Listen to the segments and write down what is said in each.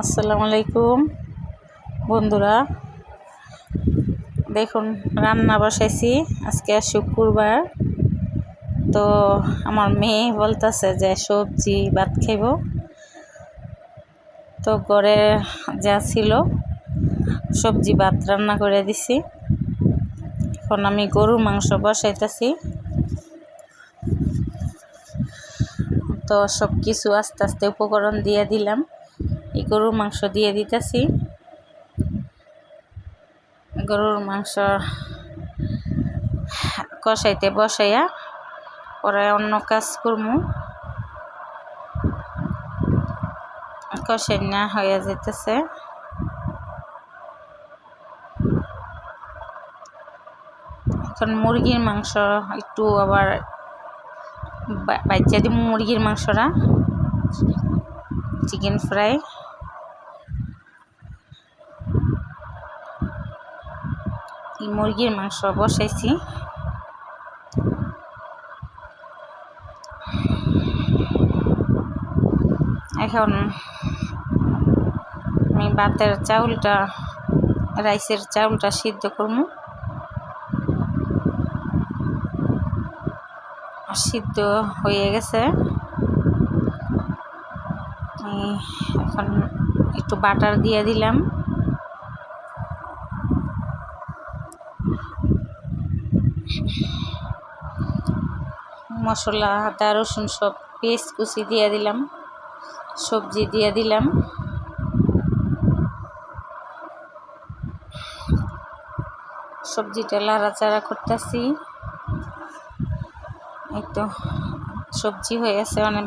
আসসালামু আলাইকুম। বন্ধুরা, দেখুন, রান্না বসাইছি। আজকে শুক্রবার। তো আমার মেয়ে বলতেছে যে, সবজি ভাত খাইব। তো ঘরে যা ছিল, সবজি ভাত রান্না করে দিছি। এখন আমি গরুর মাংস বসাইতেছি। তো সব কিছু আস্তে আস্তে উপকরণ দিয়ে দিলাম। এই গরুর মাংস দিয়ে দিতেছি। গরুর মাংস কষাইতে বসাইয়া পরে অন্য কাজ করমু। কষাই না হয়ে যেতেছে এখন মুরগির মাংস একটু আবার বাচ্চা দিব মুরগির মাংসটা। Chicken fry. মুরগির মাংস বসাইছি। এখন আমি ভাতের চাউলটা, রাইসের চাউলটা সিদ্ধ করব। সিদ্ধ হয়ে গেছে। এখন একটু বাটার দিয়ে দিলাম। মশলা, আদা, রসুন সব পেস্ট কুচি দিয়ে দিলাম, সবজি দিয়ে দিলাম। সবজিটা লাড়াচাড়া করতেছি। এই তো সবজি হয়ে আছে অনেক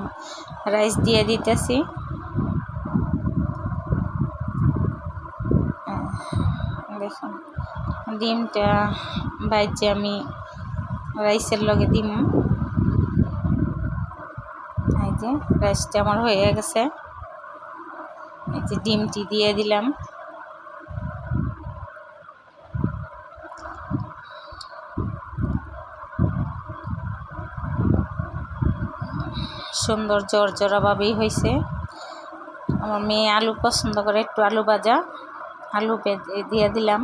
রাইস দিয়ে দিতেছি। দেখুন, ডিমটা বাইজে আমি রাইসের লগে দিম। এই যে, রাইসটা আমার হয়ে গেছে। এই যে ডিমটি দিয়ে দিলাম। সুন্দর জর্জরাভাবেই হয়েছে আমার মেয়ে আলু পছন্দ করে, একটু আলু ভাজা। আলু দিয়ে দিলাম।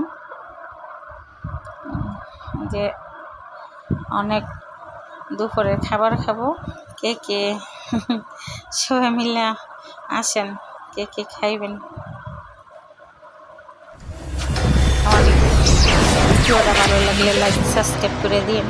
যে অনেক দুপুরের খাবার খাব। কে কে? সবাই মিলে আসেন, কে কে খাইবেন? ভালো লাগলে লাইক সাবস্ক্রাইব করে দিন।